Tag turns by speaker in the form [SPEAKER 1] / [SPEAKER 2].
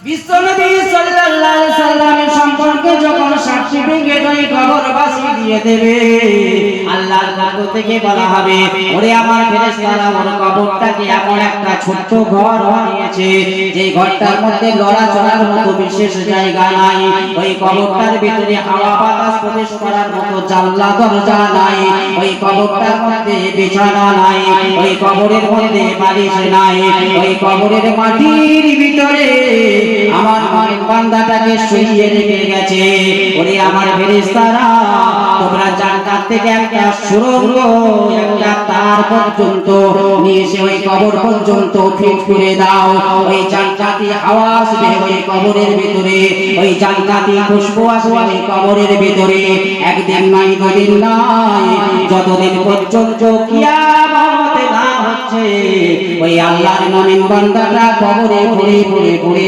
[SPEAKER 1] বিশ্বনবী সাল্লাল্লাহু আলাইহি সাল্লামের সম্পর্কে যখন সাক্ষী ভেঙে যায় কবরবাসী দিয়ে দেবে। আল্লাহর পক্ষ থেকে বলা হবে, ওরে আমার ফেরেশতারা, ওর কবরটাকে এমন একটা ছোট্ট ঘর বানিয়েছে, যে ঘরটার মধ্যে লড়াচড়ার মতো বিশেষ জায়গা নাই। ওই কবরটার ভিতরে হাওয়া বাতাস প্রবেশ করার মতো জানলা, দরজা নাই। ওই কবরটার মধ্যে বিছানা নাই। ওই কবরের মধ্যে বালিশ নাই। ওই কবরের মাটির ভিতরে আমার বান্দাটাকে শুইয়ে রেখে গেছে। ওরে আমার ফেরেশতারা থেকে একটা সুরঙ্গ একটা তার পর্যন্ত, নিয়ে এসে ওই কবর পর্যন্ত ফিট করে দাও। ওই জান্নাতি হাওয়া আসবে ওই কবরের ভিতরে, ওই জান্নাতি খুশবু আসবে ওই কবরের ভিতরে। একদিন নয় দুদিন নয় যতদিন পর্যন্ত কিয়ামত না হচ্ছে, ওই আল্লাহর মুমিন বান্দাটা কবরে পড়ে পড়ে পড়ে